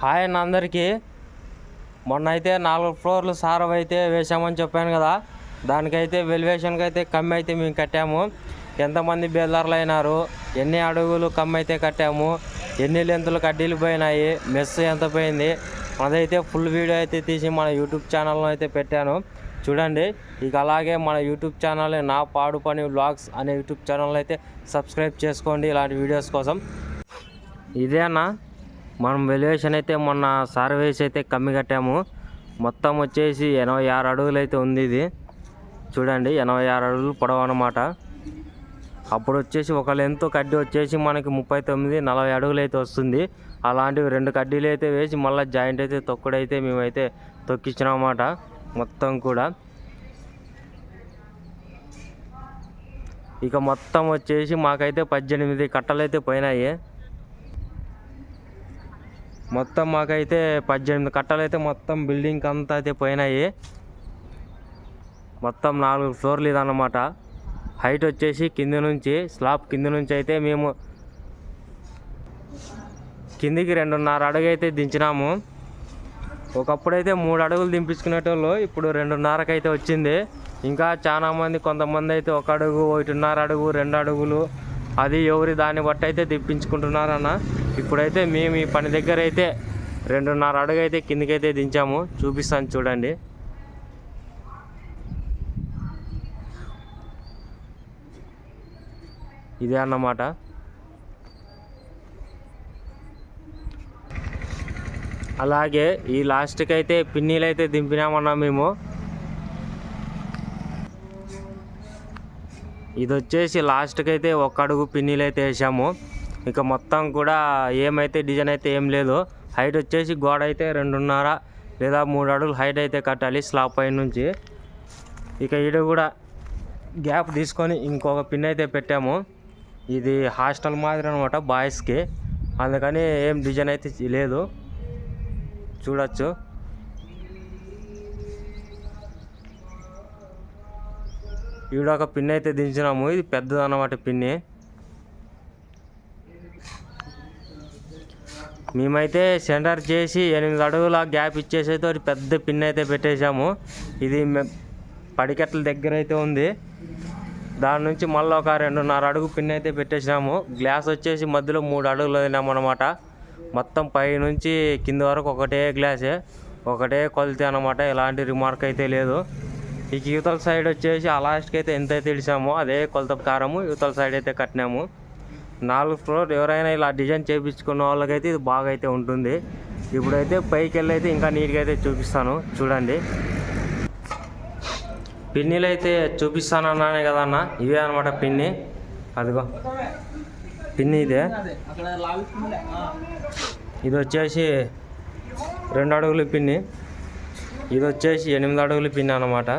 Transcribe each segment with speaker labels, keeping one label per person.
Speaker 1: Hi అన్న అందరికీ. మొన్న అయితే నాలుగు ఫ్లోర్లు సారం అయితే వేసామని చెప్పాను కదా. దానికైతే వెలివేషన్కి అయితే కమ్మి అయితే మేము కట్టాము. ఎంతమంది బేల్దారులు అయినారు ఎన్ని అడుగులు కమ్మి అయితే కట్టాము ఎన్ని లెంతులు కడ్డీలు పోయినాయి మెస్ ఎంత పోయింది అదైతే ఫుల్ వీడియో అయితే తీసి మన యూట్యూబ్ ఛానల్లో అయితే పెట్టాను. చూడండి ఇక అలాగే మన యూట్యూబ్ ఛానల్ నా పాడు పని వ్లాగ్స్ అనే యూట్యూబ్ ఛానల్ అయితే సబ్స్క్రైబ్ చేసుకోండి ఇలాంటి వీడియోస్ కోసం. ఇదే మనం వెలివేషన్ అయితే మొన్న సర్వేస్ అయితే కమ్మి కట్టాము. మొత్తం వచ్చేసి ఎనభై ఆరు అడుగులు అయితే ఉంది ఇది. చూడండి ఎనభై ఆరు అడుగులు పొడవు అనమాట అప్పుడు వచ్చేసి ఒక లెంత్ కడ్డీ వచ్చేసి మనకి ముప్పై తొమ్మిది నలభై అడుగులు అయితే వస్తుంది. అలాంటివి రెండు కడ్డీలు అయితే వేసి మళ్ళీ జాయింట్ అయితే తొక్కుడైతే మేమైతే తొక్కించినాం మొత్తం కూడా. ఇక మొత్తం వచ్చేసి మాకైతే పద్దెనిమిది కట్టలు అయితే పోయినాయి. మొత్తం మాకైతే పద్దెనిమిది కట్టలు అయితే మొత్తం బిల్డింగ్ అంతా అయితే పోయినాయి. మొత్తం నాలుగు ఫ్లోర్లు ఇదన్నమాట. హైట్ వచ్చేసి కింద నుంచి స్లాబ్ కింద నుంచి అయితే మేము కిందికి రెండున్నర అడుగు అయితే దించినాము. ఒకప్పుడైతే మూడు అడుగులు దింపించుకునేటోళ్ళు ఇప్పుడు రెండున్నరకు అయితే వచ్చింది. ఇంకా చాలామంది కొంతమంది అయితే ఒక అడుగు ఒకటిన్నర అడుగు రెండు అడుగులు అది ఎవరి దాన్ని బట్టి అయితే తెప్పించుకుంటున్నారన్న ఇప్పుడైతే మేము ఈ పని దగ్గర అయితే రెండున్నర అడుగు అయితే కిందకైతే దించాము. చూపిస్తాను చూడండి. ఇదే అన్నమాట. అలాగే ఈ లాస్ట్కి అయితే పిన్నీలు అయితే దింపినామన్నా మేము. ఇది వచ్చేసి లాస్ట్కి అయితే ఒక అడుగు పిన్నిలు అయితే వేసాము. ఇక మొత్తం కూడా ఏమైతే డిజైన్ అయితే ఏం లేదు. హైట్ వచ్చేసి గోడ అయితే రెండున్నర లేదా మూడు అడుగులు హైట్ అయితే కట్టాలి స్లాబ్ పై నుంచి. ఇక ఈడ కూడా గ్యాప్ తీసుకొని ఇంకొక పిన్ అయితే పెట్టాము. ఇది హాస్టల్ మాదిరి అనమాట బాయ్స్కి. అందుకని ఏం డిజైన్ అయితే లేదు. చూడొచ్చు. ఈడ ఒక పిన్ అయితే దించినాము. ఇది పెద్దది అన్నమాట పిన్ని. మేమైతే సెంటర్ చేసి ఎనిమిది అడుగుల గ్యాప్ ఇచ్చేసి అయితే పెద్ద పిన్ అయితే పెట్టేశాము. ఇది పడికెట్ల దగ్గర అయితే ఉంది. దాని నుంచి మళ్ళీ ఒక రెండున్నర అడుగు పిన్ అయితే పెట్టేసినాము. గ్లాస్ వచ్చేసి మధ్యలో మూడు అడుగులు వదినాము అనమాట మొత్తం పై నుంచి కింద వరకు ఒకటే గ్లాసే. ఒకటే కొలితే అనమాట ఎలాంటి రిమార్క్ అయితే లేదు. ఈ యువతల సైడ్ వచ్చేసి ఆ లాస్ట్కి అయితే ఎంత అయితే ఇడిచామో అదే కొలత కారము యువతల సైడ్ అయితే కట్టినాము. నాలుగు ఫ్లోర్ ఎవరైనా ఇలా డిజైన్ చేయించుకున్న వాళ్ళకైతే ఇది బాగా అయితే ఉంటుంది. ఇప్పుడైతే పైకి వెళ్ళి అయితే ఇంకా నీట్గా అయితే చూపిస్తాను. చూడండి. పిన్నీలు అయితే చూపిస్తాను అన్నానే కదన్నా ఇవే అనమాట పిన్ని. అదిగో. పిన్ని ఇదే. ఇది వచ్చేసి రెండు అడుగుల పిన్ని. ఇది వచ్చేసి ఎనిమిది అడుగుల పిన్ని అనమాట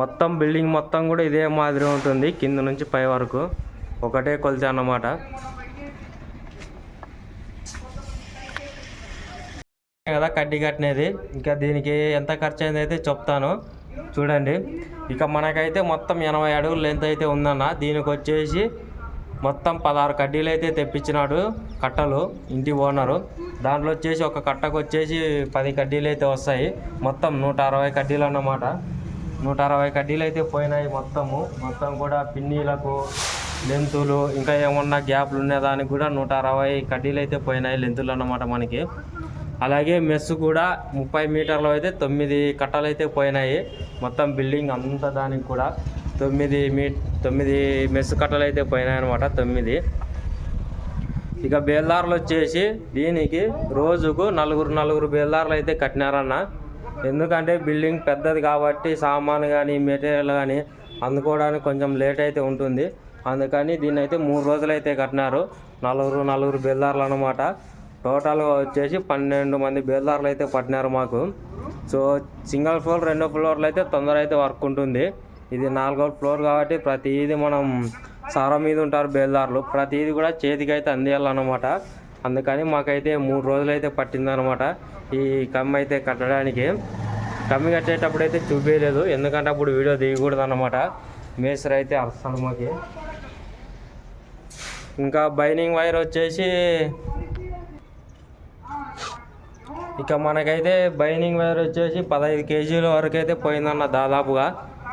Speaker 1: మొత్తం బిల్డింగ్ మొత్తం కూడా ఇదే మాదిరి ఉంటుంది కింద నుంచి పై వరకు. ఒకటే కొలితే అన్నమాట. కదా కడ్డీ కట్టినది. ఇంకా దీనికి ఎంత ఖర్చు అయింది అయితే చెప్తాను. చూడండి. ఇక మనకైతే మొత్తం ఎనభై అడుగులు లెంత్ అయితే ఉందన్న. దీనికి వచ్చేసి మొత్తం పదహారు కడ్డీలు అయితే తెప్పించినాడు కట్టలు ఇంటి ఓనరు. దాంట్లో వచ్చేసి ఒక కట్టకు వచ్చేసి పది కడ్డీలు అయితే వస్తాయి. మొత్తం నూట అరవై కడ్డీలు అన్నమాట. నూట అరవై కడ్డీలు అయితే పోయినాయి మొత్తము. మొత్తం కూడా పిన్నీలకు లెంతులు ఇంకా ఏమన్నా గ్యాప్లు ఉన్నదానికి కూడా నూట అరవై కడ్డీలు అయితే పోయినాయి లెంతులు అన్నమాట మనకి. అలాగే మెస్ కూడా ముప్పై మీటర్లు అయితే తొమ్మిది కట్టలు అయితే పోయినాయి. మొత్తం బిల్డింగ్ అంతా దానికి కూడా తొమ్మిది మీ తొమ్మిది మెస్ కట్టలు అయితే పోయినాయి అనమాట తొమ్మిది. ఇక బేల్దారులు వచ్చేసి దీనికి రోజుకు నలుగురు నలుగురు బేల్దారులు అయితే కట్టినారన్న. ఎందుకంటే బిల్డింగ్ పెద్దది కాబట్టి సామాను కానీ మెటీరియల్ కానీ అందుకోవడానికి కొంచెం లేట్ అయితే ఉంటుంది. అందుకని దీన్ని అయితే మూడు రోజులు అయితే కట్టినారు. నలుగురు నలుగురు బేల్దారులు అనమాట టోటల్గా వచ్చేసి పన్నెండు మంది బేల్దారులు అయితే పట్టినారు మాకు. సో సింగిల్ ఫ్లోర్ రెండో ఫ్లోర్లు అయితే తొందర అయితే వర్క్ ఉంటుంది. ఇది నాలుగో ఫ్లోర్ కాబట్టి ప్రతిదీ మనం సారా మీద ఉంటారు బేల్దారులు. ప్రతిదీ కూడా చేతికి అయితే అందియాలన్నమాట. అందుకని మాకైతే మూడు రోజులు అయితే పట్టిందనమాట ఈ కమ్మి అయితే కట్టడానికి. కమ్మి కట్టేటప్పుడు అయితే చూపించలేదు ఎందుకంటే అప్పుడు వీడియో దిగకూడదు అనమాట మేసర్ అయితే అస్సలు మాకి. ఇంకా బైనింగ్ వైర్ వచ్చేసి ఇక మనకైతే బైనింగ్ వైర్ వచ్చేసి పదహైదు కేజీల వరకు అయితే పోయిందన్న దాదాపుగా.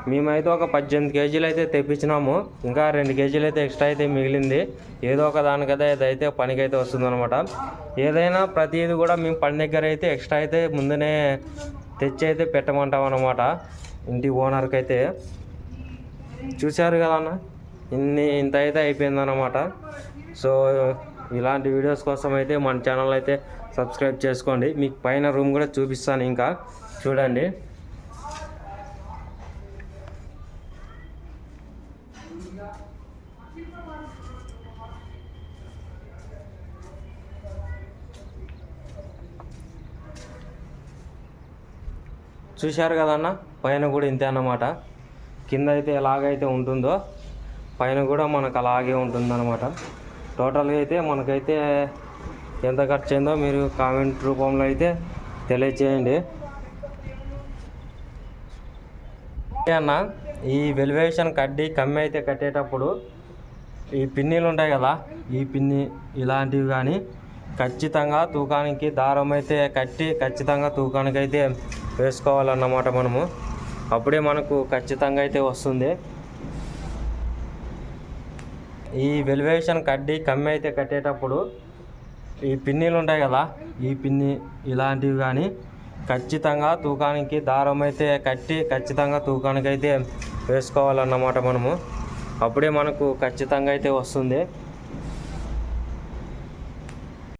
Speaker 1: మేమైతే ఒక పద్దెనిమిది కేజీలు అయితే తెప్పించినాము. ఇంకా రెండు కేజీలు అయితే ఎక్స్ట్రా అయితే మిగిలింది. ఏదో ఒక దానికైతే ఇదైతే అయితే వస్తుందన్నమాట. ఏదైనా ప్రతిదీ కూడా మేము పని దగ్గర అయితే ఎక్స్ట్రా అయితే ముందునే తెచ్చి అయితే పెట్టమంటాం అనమాట ఇంటి ఓనర్కి అయితే చూశారు కదా అన్న? ఇన్ని ఇంత అయితే అయిపోయిందన్నమాట. సో ఇలాంటి వీడియోస్ కోసం అయితే మన ఛానల్ అయితే సబ్స్క్రైబ్ చేసుకోండి. మీకు పైన రూమ్ కూడా చూపిస్తాను ఇంకా. చూడండి. చూశారు కదన్న? పైన కూడా ఇంతే అన్నమాట. కింద అయితే ఎలాగైతే ఉంటుందో పైన కూడా మనకు అలాగే ఉంటుందన్నమాట. టోటల్గా అయితే మనకైతే ఎంత ఖర్చు అయిందో మీరు కామెంట్ రూపంలో అయితే తెలియచేయండి. అన్న ఈ వెలివేషన్ కడ్డీ కమ్మి అయితే కట్టేటప్పుడు ఈ పిన్నీలు ఉంటాయి కదా ఈ పిన్ని ఇలాంటివి కానీ ఖచ్చితంగా తూకానికి దారం అయితే కట్టి ఖచ్చితంగా తూకానికి అయితే వేసుకోవాలన్నమాట మనము. అప్పుడే మనకు ఖచ్చితంగా అయితే వస్తుంది. ఈ వెలివేషన్ కడ్డి కమ్మి అయితే కట్టేటప్పుడు ఈ పిన్నీలు ఉంటాయి కదా ఈ పిన్ని ఇలాంటివి కానీ ఖచ్చితంగా తూకానికి దారం అయితే కట్టి ఖచ్చితంగా తూకానికి అయితే వేసుకోవాలన్నమాట మనము. అప్పుడే మనకు ఖచ్చితంగా అయితే వస్తుంది.